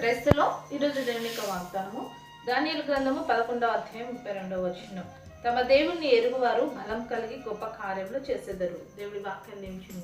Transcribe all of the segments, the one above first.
క్రైస్తలో ఈరోజు దేవునిక వాగ్దానము. దానియలు గ్రంథము పదకొండవ అధ్యాయం ముప్పై రెండవ వచ్చిన తమ దేవుణ్ణి ఎరుగువారు బలం కలిగి గొప్ప కార్యములు చేసేదరు. దేవుడి వాక్యం నిమిషం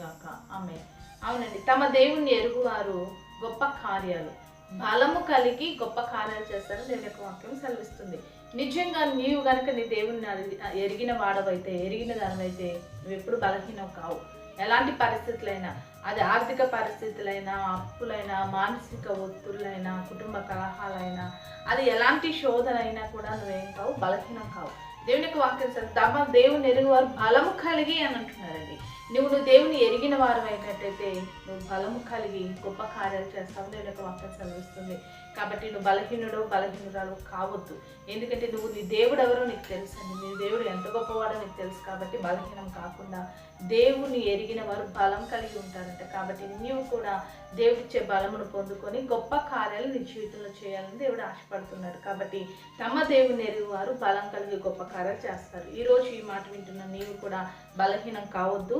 ఆమె అవునండి. తమ దేవుణ్ణి ఎరుగువారు గొప్ప కార్యాలు. బలము కలిగి గొప్ప కార్యాలు చేస్తారని దేవుని యొక్క వాక్యం సెలవిస్తుంది. నిజంగా నీవు గనక నీ దేవుణ్ణి ఎరిగిన వాడవైతే ఎరిగిన దానివైతే నువ్వు ఎప్పుడు బలహీనం కావు. ఎలాంటి పరిస్థితులైనా అది ఆర్థిక పరిస్థితులైనా అప్పులైనా మానసిక ఒత్తులైనా కుటుంబ కలహాలైనా అది ఎలాంటి శోధన అయినా కూడా నువ్వేం కావు బలహీనం కావు. దేవుని యొక్క వాక్యం సార్ తమ దేవుని ఎరుగువారు బలము కలిగి అని అంటున్నారండి. నువ్వు నువ్వు దేవుని ఎరిగిన వారు అయినట్టయితే నువ్వు బలము కలిగి గొప్ప కార్యాలు చేస్తావు దేవుని యొక్క వాక్యం సెలవిస్తుంది కాబట్టి నువ్వు బలహీనుడు బలహీనురాలు కావద్దు. ఎందుకంటే నువ్వు నీ దేవుడు ఎవరో నీకు తెలుసు అండి నీ దేవుడు ఎంత గొప్పవాడో నీకు తెలుసు కాబట్టి బలహీనం కాకుండా దేవుని ఎరిగిన వారు బలం కలిగి ఉంటారంట. కాబట్టి నీవు కూడా దేవుడిచ్చే బలమును పొందుకొని గొప్ప కార్యాలు నీ జీవితంలో చేయాలని దేవుడు ఆశపడుతున్నాడు. కాబట్టి తమ దేవుని ఎరిగి వారు బలం కలిగి గొప్ప కార్యాలు చేస్తారు. ఈరోజు ఈ మాట వింటున్న నీవు కూడా బలహీనం కావద్దు.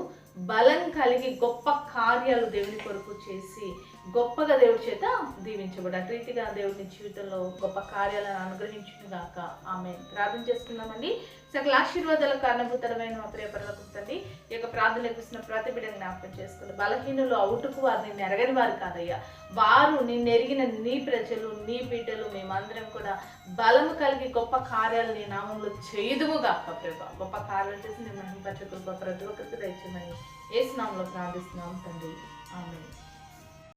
బలం కలిగి గొప్ప కార్యాలు దేవుని కొరకు చేసి గొప్పగా దేవుడి చేత దీవించబడి అటు రీతిగా దేవుని జీవితంలో గొప్ప కార్యాలను అనుగ్రహించును గాక. ఆమె ప్రార్థన చేసుకుందామండి. సకల ఆశీర్వాదాల కారణభూతరమైన మా ప్రియపరలకు తండ్రి ఈ యొక్క ప్రార్థన ఇస్తున్న ప్రతి బిడ్డను జ్ఞాపకం చేసుకుని బలహీనులు అవుటుకు వారు నిన్ను ఎరగని వారు కాదయ్యా. వారు నిన్ను ఎరిగిన నీ ప్రజలు నీ బిడ్డలు మేమందరం కూడా బలము కలిగి గొప్ప కార్యాలు నీ నామంలో చేయదుము గాక ప్రభా. గొప్ప కార్యాలు చేసి నేను మహింపరచు గొప్ప ప్రతి ఒక్కరికి దయచేయమని ఏ స్నామంలో ప్రార్థిస్తున్నాం తండ్రి. ఆమె